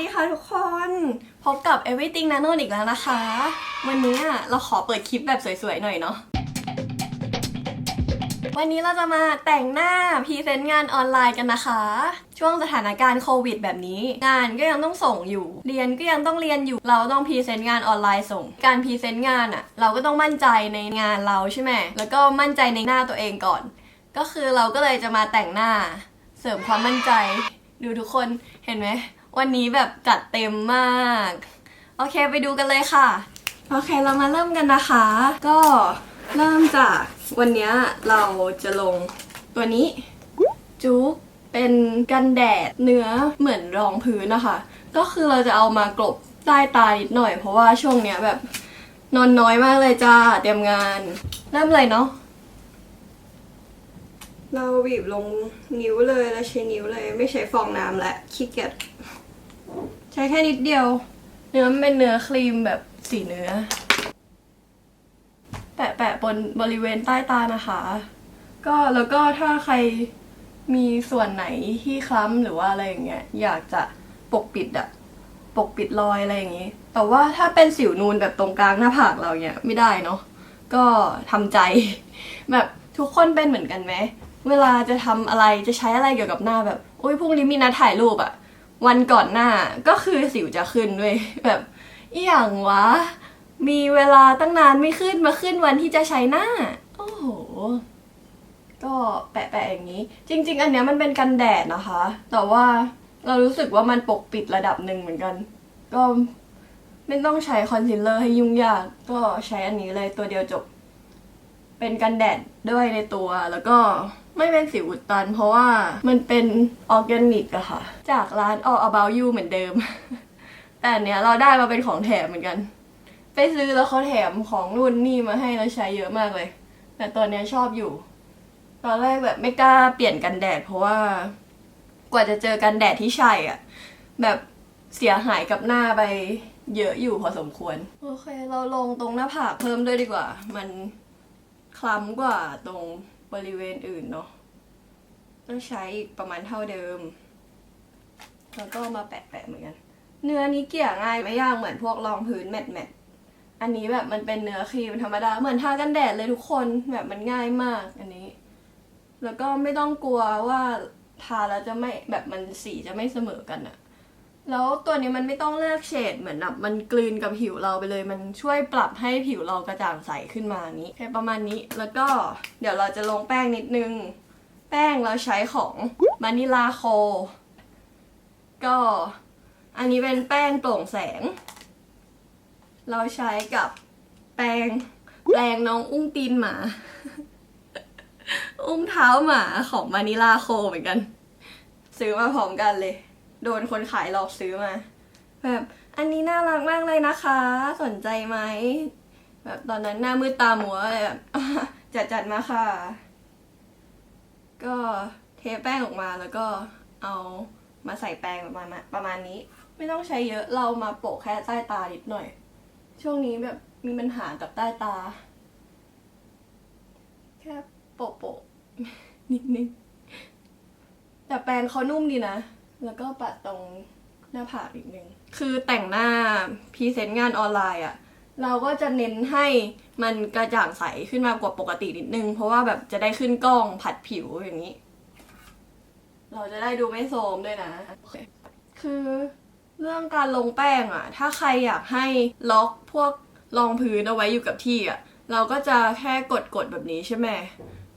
ดีค่ะทุกคน พบกับ Everything Nano อีกแล้วนะคะ วันนี้เราขอเปิดคลิปแบบสวยๆหน่อยเนาะวันนี้เราจะมาแต่งหน้าพรีเซนต์งานออนไลน์กันนะคะ ช่วงสถานการณ์โควิดแบบนี้ งานก็ยังต้องส่งอยู่ เรียนก็ยังต้องเรียนอยู่ เราต้องพรีเซนต์งานออนไลน์ส่ง การพรีเซนต์งานอะเราก็ต้องมั่นใจในงานเราใช่ไหมแล้วก็มั่นใจในหน้าตัวเองก่อน ก็คือเราก็เลยจะมาแต่งหน้า เสริมความมั่นใจ ดูทุกคนเห็นไหม วันนี้แบบจัดเต็มมาก โอเคไปดูกันเลยค่ะ โอเคเรามาเริ่มกันนะคะ ก็เริ่มจากวันเนี้ยเราจะลงตัวนี้จุ๊กเป็นกันแดดเนื้อเหมือนรองพื้นนะคะ ก็คือเราจะเอามากลบใต้ตานิดหน่อย เพราะว่าช่วงเนี้ยแบบนอนน้อยมากเลยจ้าเตรียมงานเริ่มเลยเนาะเราบีบลงนิ้วเลยแล้วใช้นิ้วเลย ไม่ใช้ฟองน้ำและขี้เกียจ ใช้แค่นิดเดียว เนื้อมันเป็นเนื้อครีมแบบสีเนื้อ แปะแปะบนบริเวณใต้ตานะคะ ก็แล้วก็ถ้าใครมีส่วนไหนที่คล้ำหรือว่าอะไรอย่างเงี้ยอยากจะปกปิดอะปกปิดรอยอะไรอย่างงี้ แต่ว่าถ้าเป็นสิวนูนแบบตรงกลางหน้าผากเราเนี่ยไม่ได้เนาะก็ทำใจ แบบทุกคนเป็นเหมือนกันไหมเวลาจะทำอะไรจะใช้อะไรเกี่ยวกับหน้าแบบอุ้ยพรุ่งนี้มีนัดถ่ายรูปอะ วันก่อนหน้าก็คือสิวจะขึ้นด้วยแบบอหย่างวะ มีเวลาตั้งนานไม่ขึ้นมาขึ้นวันที่จะใช้หน้า โอ้โห ก็แปะๆอย่างนี้ จริง ๆ อันเนี้ยมันเป็นกันแดดนะคะ แต่ว่าเรารู้สึกว่ามันปกปิดระดับหนึ่งเหมือนกัน ก็ไม่ต้องใช้คอนซีลเลอร์ให้ยุ่งยาก ก็ใช้อันนี้เลยตัวเดียวจบ เป็นกันแดดด้วยในตัวแล้วก็ ไม่เป็นสิวอุดตัน เพราะว่ามันเป็นออร์แกนิกอะค่ะ จากร้าน All About You เหมือนเดิม แต่เนี้ยเราได้มาเป็นของแถมเหมือนกัน ไปซื้อแล้วเขาแถมของรุ่นนี่มาให้เราใช้เยอะมากเลย แต่ตัวเนี้ยชอบอยู่ ตอนแรกแบบไม่กล้าเปลี่ยนกันแดด เพราะว่า กว่าจะเจอกันแดดที่ใช่อะแบบเสียหายกับหน้าไปเยอะอยู่พอสมควร โอเค เราลงตรงหน้าผากเพิ่มด้วยดีกว่า มันคล้ำกว่าตรงบริเวณอื่นเนาะ ต้องใช้อีกประมาณเท่าเดิม แล้วก็มาแปะๆเหมือนกัน เนื้อนี้เกลี่ยง่ายไม่ยากเหมือนพวกรองพื้นแมตแมตต์อันนี้แบบมันเป็นเนื้อครีมธรรมดาเหมือนทากันแดดเลยทุกคนแบบมันง่ายมากอันนี้ แล้วก็ไม่ต้องกลัวว่าทาแล้วจะไม่แบบมันสีจะไม่เสมอกันอะแล้วตัวนี้มันไม่ต้องเลือกเฉดเหมือนแบบมันกลืนกับผิวเราไปเลย มันช่วยปรับให้ผิวเรากระจ่างใสขึ้นมานี้แค่ประมาณนี้แล้วก็เดี๋ยวเราจะลงแป้งนิดนึง แป้งเราใช้ของมานิลาโค ก็อันนี้เป็นแป้งโปร่งแสง เราใช้กับแปรงแปรงน้องอุ้งตีนหมา อุ้งเท้าหมาของมานิลาโคเหมือนกัน ซื้อมาพร้อมกันเลย โดนคนขายหลอกซื้อมา แบบอันนี้น่ารักมากเลยนะคะ สนใจไหม แบบตอนนั้นหน้ามืดตามัวเลยแบบจัดจัดมาค่ะ ก็เทแป้งออกมาแล้วก็เอามาใส่แป้งประมาณประมาณนี้ ไม่ต้องใช้เยอะเรามาโปะแค่ใต้ตานิดหน่อย ช่วงนี้แบบมีปัญหากับใต้ตา แค่โปะโปะนิดนึงแต่แปรงเขานุ่มดีนะ แล้วก็ปัดตรงหน้าผากนิดนึง คือแต่งหน้าพรีเซนต์งานออนไลน์อะ เราก็จะเน้นให้มันกระจ่างใสขึ้นมากว่าปกตินิดนึง เพราะว่าแบบจะได้ขึ้นกล้องผัดผิวอย่างนี้ เราจะได้ดูไม่โทรมด้วยนะโอเคคือเรื่องการลงแป้งอะถ้าใครอยากให้ล็อกพวกรองพื้นเอาไว้อยู่กับที่อะเราก็จะแค่กดกดๆแบบนี้ใช่ไหม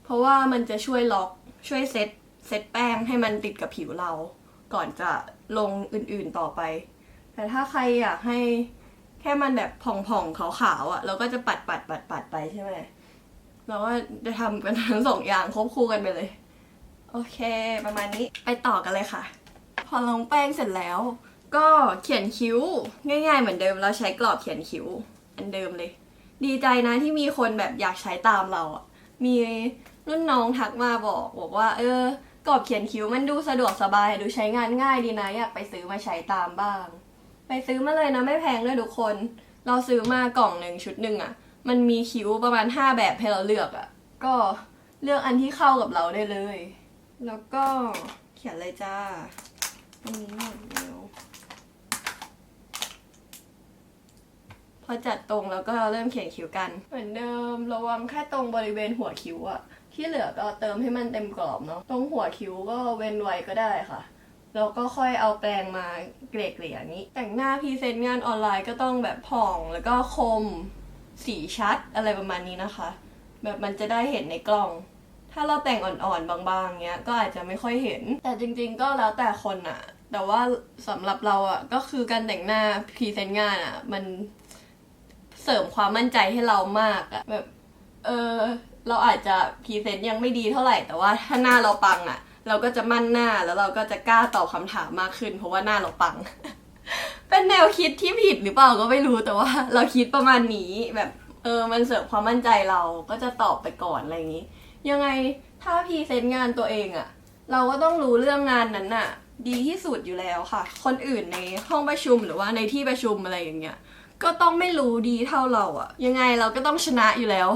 เพราะว่ามันจะช่วยล็อกช่วยเซตเซตแป้งให้มันติดกับผิวเรา ก่อนจะลงอื่นๆต่อไป แต่ถ้าใครอยากให้ แค่มันแบบผ่องๆขาวๆอะ่ะเราก็จะปัดปัดปัดปัดไปใช่ไหมเราก็จะทำกันทั้งสองอย่างควบคู่กันไปเลย โอเค ประมาณนี้ไปต่อกันเลยค่ะ พอลงแป้งเสร็จแล้ว ก็เขียนคิ้วง่าย ๆ เหมือนเดิมเราใช้กรอบเขียนคิ้ว อันเดิมเลย ดีใจนะที่มีคนแบบอยากใช้ตามเราอะมีรุ่นน้องทักมาบอกบอกว่า เออกรอบเขียนคิ้วมันดูสะดวกสบายดูใช้งานง่ายดีนะอยากไปซื้อมาใช้ตามบ้าง ไปซื้อมาเลยนะไม่แพงด้วยทุกคน เราซื้อมากล่องหนึ่งชุดหนึ่งอะ่ะ มันมีคิ้วประมาณ 5 แบบให้เราเลือกอะ่ะ ก็เลือกอันที่เข้ากับเราได้เลย แล้วก็เขียนเลยจ้าตรงนี้หน่อยเดียวพอจัดตรงแล้วก็เริ่มเขียนคิ้วกัน เหมือนเดิมระวังแค่ตรงบริเวณหัวคิ้วอะที่เหลือก็เติมให้มันเต็มกรอบเนาะตรงหัวคิ้วก็เว้นไว้ก็ได้ค่ะ แล้วก็ค่อยเอาแปรงมาเกลี่ยๆอย่างนี้ แต่งหน้าพรีเซนต์งานออนไลน์ก็ต้องแบบผ่องแล้วก็คมสีชัดอะไรประมาณนี้นะคะ แบบมันจะได้เห็นในกล้อง ถ้าเราแต่งอ่อนๆบางๆเงี้ยก็อาจจะไม่ค่อยเห็น แต่จริงๆก็แล้วแต่คนอะแต่ว่าสำหรับเราอะก็คือการแต่งหน้าพรีเซนต์งานอะมันเสริมความมั่นใจให้เรามากอะแบบ เออเราอาจจะพรีเซนต์ยังไม่ดีเท่าไหร่แต่ว่าถ้าหน้าเราปังอะ เราก็จะมั่นหน้าแล้วเราก็จะกล้าตอบคำถามมากขึ้น เพราะว่าหน้าเราปัง เป็นแนวคิดที่ผิดหรือเปล่าก็ไม่รู้แต่ว่า เราคิดประมาณนี้แบบเออมันเสริมความมั่นใจเราก็จะตอบไปก่อนอะไรอย่างนี้ ยังไงถ้าพรีเซนต์งานตัวเองอะเราก็ต้องรู้เรื่องงานนั้นน่ะดีที่สุดอยู่แล้วค่ะ คนอื่นในห้องประชุมหรือว่าในที่ประชุมอะไรอย่างเงี้ย ก็ต้องไม่รู้ดีเท่าเราอะยังไงเราก็ต้องชนะอยู่แล้ว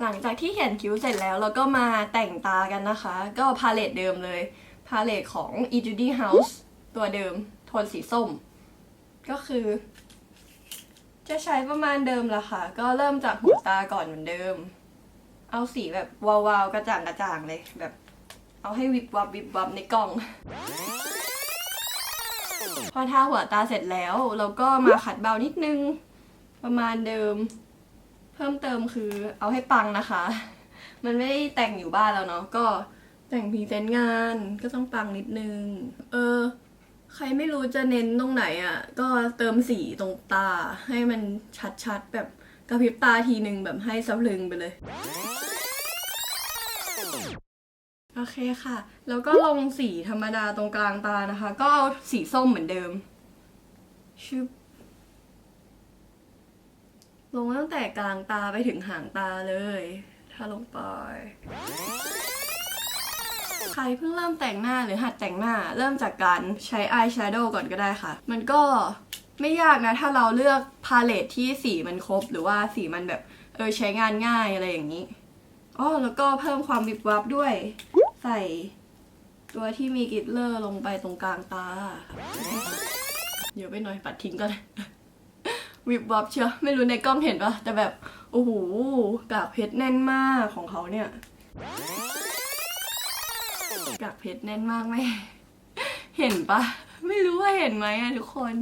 หลังจากที่เขียนคิ้วเสร็จแล้วเราก็มาแต่งตากันนะคะ ก็พาเลตเดิมเลยพาเลตของ e j u d y House ตัวเดิมโทนสีส้ม ก็คือ จะใช้ประมาณเดิมละค่ะ ก็เริ่มจากหัวตาก่อนเหมือนเดิม เอาสีแบบวาวๆกระจ่างกระจ่างเลยแบบ เอาให้วิบวับวิบวับในกล้อง พอทาหัวตาเสร็จแล้ว เราก็มาขัดเบานิดนึง ประมาณเดิม เพิ่มเติมคือเอาให้ปังนะคะ มันไม่ได้แต่งอยู่บ้านแล้วเนาะก็แต่งพรีเซนต์งานก็ต้องปังนิดนึง เออ ใครไม่รู้จะเน้นตรงไหนอะ่ะ ก็เติมสีตรงตาให้มันชัดๆ แบบกระพริบตาทีหนึ่งแบบให้สะพรึงไปเลย โอเคค่ะ แล้วก็ลงสีธรรมดาตรงกลางตานะคะ ก็เอาสีส้มเหมือนเดิมชึบ ลงตั้งแต่กลางตาไปถึงหางตาเลย ถ้าลงไป ใครเพิ่งเริ่มแต่งหน้าหรือหัดแต่งหน้า เริ่มจากการใช้อายแชโดว์ก่อนก็ได้ค่ะ มันก็ไม่ยากนะ ถ้าเราเลือกพาเลตที่สีมันครบ หรือว่าสีมันแบบเออใช้งานง่ายอะไรอย่างนี้อ๋อแล้วก็เพิ่มความวิบวับด้วย ใส่ตัวที่มีกลิตเลอร์ลงไปตรงกลางตา เดี๋ยวไปหน่อยปัดทิ้งก็ได้ วิบวับเชียวไม่รู้ในกล้องเห็นปะแต่แบบโอ้โหกากเพชรแน่นมากของเขาเนี่ยกากเพชรแน่นมากไหมเห็นปะไม่รู้ว่าเห็นไหมอะทุกคน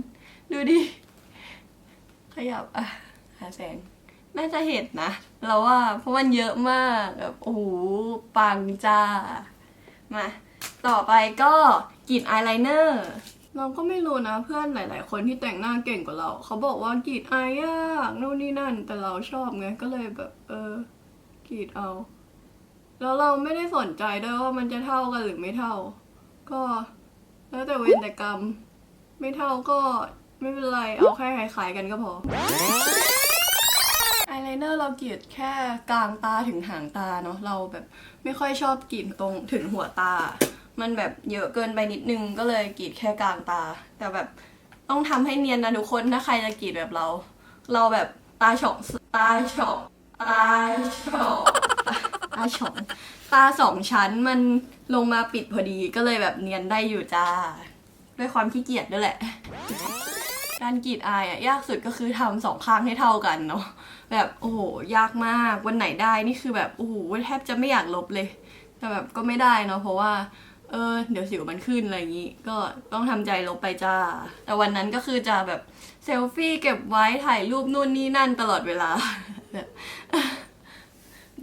ดูดิ ขยับอะหาแสง น่าจะเห็นนะ เราว่าเพราะมันเยอะมากแบบโอ้โหปังจ้า มา ต่อไปก็กรีดอายไลเนอร์ เราก็ไม่รู้นะเพื่อนหลาย ๆ คนที่แต่งหน้าเก่งกว่าเรา เขาบอกว่ากรีดอายยากนู่นนี่นั่น แต่เราชอบไงก็เลยแบบ เออกรีดเอา แล้วเราไม่ได้สนใจด้วยว่ามันจะเท่ากันหรือไม่เท่า ก็แล้วแต่เวรแต่กรรม ไม่เท่าก็ไม่เป็นไรเอาแค่คล้ายๆกันก็พออายไลเนอร์เรากรีดแค่กลางตาถึงหางตาเนาะเราแบบไม่ค่อยชอบกรีดตรงถึงหัวตา มันแบบเยอะเกินไปนิดนึงก็เลยกรีดแค่กลางตา แต่แบบต้องทำให้เนียนนะทุกคนถ้าใครจะกรีดแบบเรา เราแบบตาฉองตาฉองตาฉองตาฉองตาสองชั้นมันลงมาปิดพอดีก็เลยแบบเนียนได้อยู่จ้า ด้วยความขี้เกียจด้วยแหละ การกรีดอายอะยากสุดก็คือทำสองข้างให้เท่ากันเนาะแบบโอ้โหยากมากวันไหนได้นี่คือแบบโอ้โหแทบจะไม่อยากลบเลย แต่แบบก็ไม่ได้เนาะเพราะว่า เออเดี๋ยวสิวมันขึ้นอะไรอย่างนี้ ก็ต้องทำใจลบไปจ้า แต่วันนั้นก็คือจะแบบเซลฟี่เก็บไว้ถ่ายรูปนู่นนี่นั่นตลอดเวลาแบบ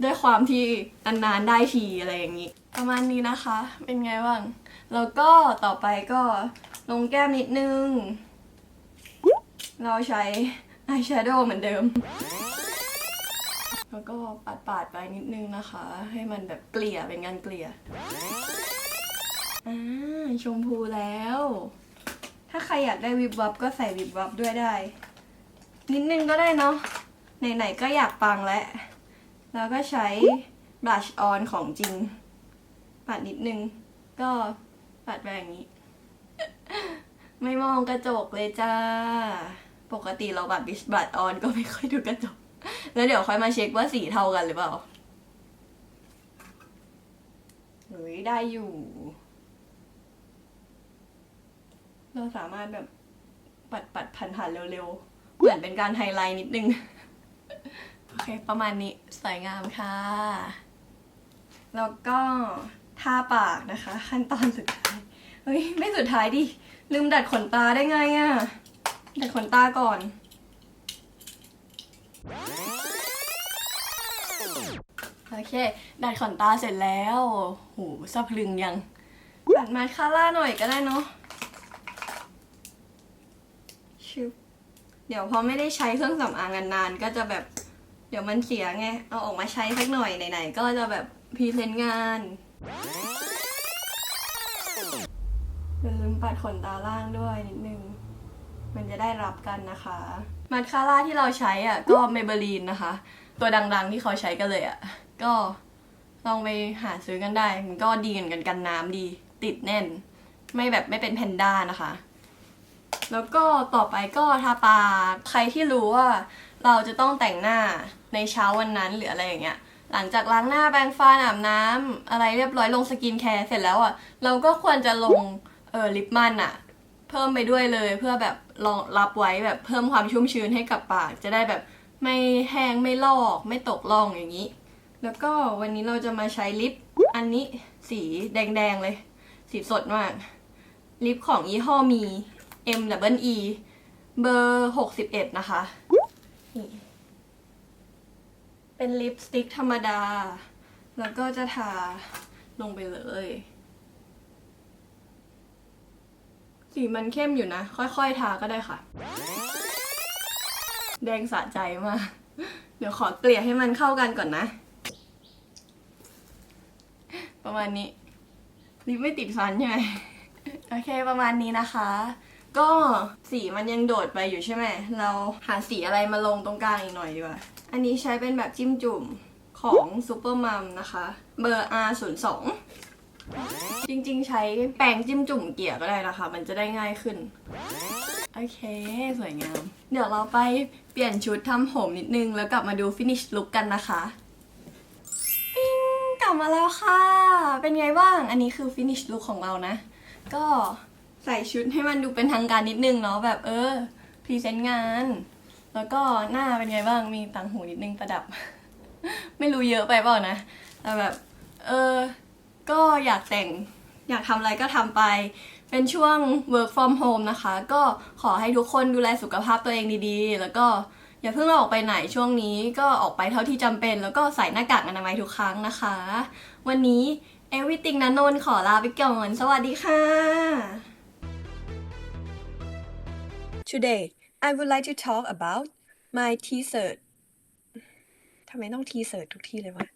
ด้วยความที่นานๆได้ทีอะไรอย่างนี้ ประมาณนี้นะคะ เป็นไงบ้าง แล้วก็ต่อไปก็ลงแก้มนิดนึง เราใช้อายแชโดว์เหมือนเดิม แล้วก็ปาดๆไปนิดนึงนะคะ ให้มันแบบเกลี่ยเป็นงานเกลี่ย อ่าชมพูแล้ว ถ้าใครอยากได้วิบวับก็ใส่วิบวับด้วยได้ นิดนึงก็ได้เนาะไหนๆก็อยากปังแล้ว แล้วก็ใช้บลัชออนของจริง ปัดนิดนึง ก็ปัดไปอย่างนี้ ไม่มองกระจกเลยจ้า ปกติเราบัดบิชบัดออนก็ไม่ค่อยดูกระจก แล้วเดี๋ยวค่อยมาเช็คว่าสีเท่ากันหรือเปล่าเฮ้ยได้อยู่ เราสามารถแบบปัดปัดผ่านผ่านเร็วๆ เหมือนเป็นการไฮไลท์นิดนึง โอเค ประมาณนี้สวยงามค่ะ แล้วก็ทาปากนะคะ ขั้นตอนสุดท้าย เฮ้ย ไม่สุดท้ายดิ ลืมดัดขนตาได้ไงอะ่ะ ดัดขนตาก่อน โอเค ดัดขนตาเสร็จแล้วโหสะพรึงยัง ดัดมาคาร่าหน่อยก็ได้เนาะ ชิบเดี๋ยวพอไม่ได้ใช้เครื่องสำอางนานๆก็จะแบบเดี๋ยวมันเสียไง เอาออกมาใช้สักหน่อยไหนๆก็จะแบบพรีเซนต์งานอย่าลืมปัดขนตาล่างด้วยนิดนึง มันจะได้รับกันนะคะ มาสคาร่าที่เราใช้อะ ก็เมเบลีนนะคะ ตัวดังๆที่เขาใช้กันเลยอะ ก็ลองไปหาซื้อกันได้ มันก็ดีกันกันกันน้ำดี ติดแน่น ไม่แบบไม่เป็นแพนด้านะคะ แล้วก็ต่อไปก็ทาปากใครที่รู้ว่า เราจะต้องแต่งหน้าในเช้าวันนั้นหรืออะไรอย่างเงี้ยหลังจากล้างหน้าแปรงฟันอาบน้ำอะไรเรียบร้อยลงสกินแคร์เสร็จแล้วอะเราก็ควรจะลงเออลิปมันอะ เพิ่มไปด้วยเลยเพื่อแบบรองรับไว้แบบเพิ่มความชุ่มชื้นให้กับปาก จะได้แบบไม่แห้งไม่ลอก ไม่ตกล่องอย่างนี้ แล้วก็วันนี้เราจะมาใช้ลิปอันนี้สีแดงๆเลย สีสดมาก ลิปของยี่ห้อมี M W E เบอร์หกสิบเอ็ดนะคะนี่เป็นลิปสติกธรรมดา แล้วก็จะทาลงไปเลย สีมันเข้มอยู่นะ ค่อยๆ ทาก็ได้ค่ะ แดงสะใจมาก เดี๋ยวขอเกลี่ยให้มันเข้ากันก่อนนะ ประมาณนี้ลิปไม่ติดฟันใช่ไหมโอเคประมาณนี้นะคะ ก็สีมันยังโดดไปอยู่ใช่ไหม เราหาสีอะไรมาลงตรงกลางอีกหน่อยดีกว่า อันนี้ใช้เป็นแบบจิ้มจุ่มของซูเปอร์มัมนะคะ เบอร์ R02 จริงๆ ใช้แปรงจิ้มจุ่มเกลี่ยก็ได้นะคะ มันจะได้ง่ายขึ้น โอเค สวยงาม เดี๋ยวเราไปเปลี่ยนชุดทำผมนิดนึง แล้วกลับมาดูฟินิชลุคกันนะคะปิ้งกลับมาแล้วค่ะ เป็นไงบ้าง อันนี้คือฟินิชลุคของเรานะ ก็ ใส่ชุดให้มันดูเป็นทางการนิดนึงเนาะแบบเออพรีเซนต์งาน แล้วก็หน้าเป็นไงบ้างมีต่างหูนิดนึงประดับ ไม่รู้เยอะไปเปล่านะแต่แบบ เออ ก็อยากแต่งอยากทำอะไรก็ทำไป เป็นช่วง work from home นะคะ ก็ขอให้ทุกคนดูแลสุขภาพตัวเองดีๆ แล้วก็อย่าเพิ่งออกไปไหนช่วงนี้ก็ออกไปเท่าที่จำเป็น แล้วก็ใส่หน้ากากอนามัยทุกครั้งนะคะ วันนี้ everything นันนนขอลาไปก่อนสวัสดีค่ะ Today I would like to talk about my T-shirt ทำไมต้อง T-shirt ทุกที่เลยวะ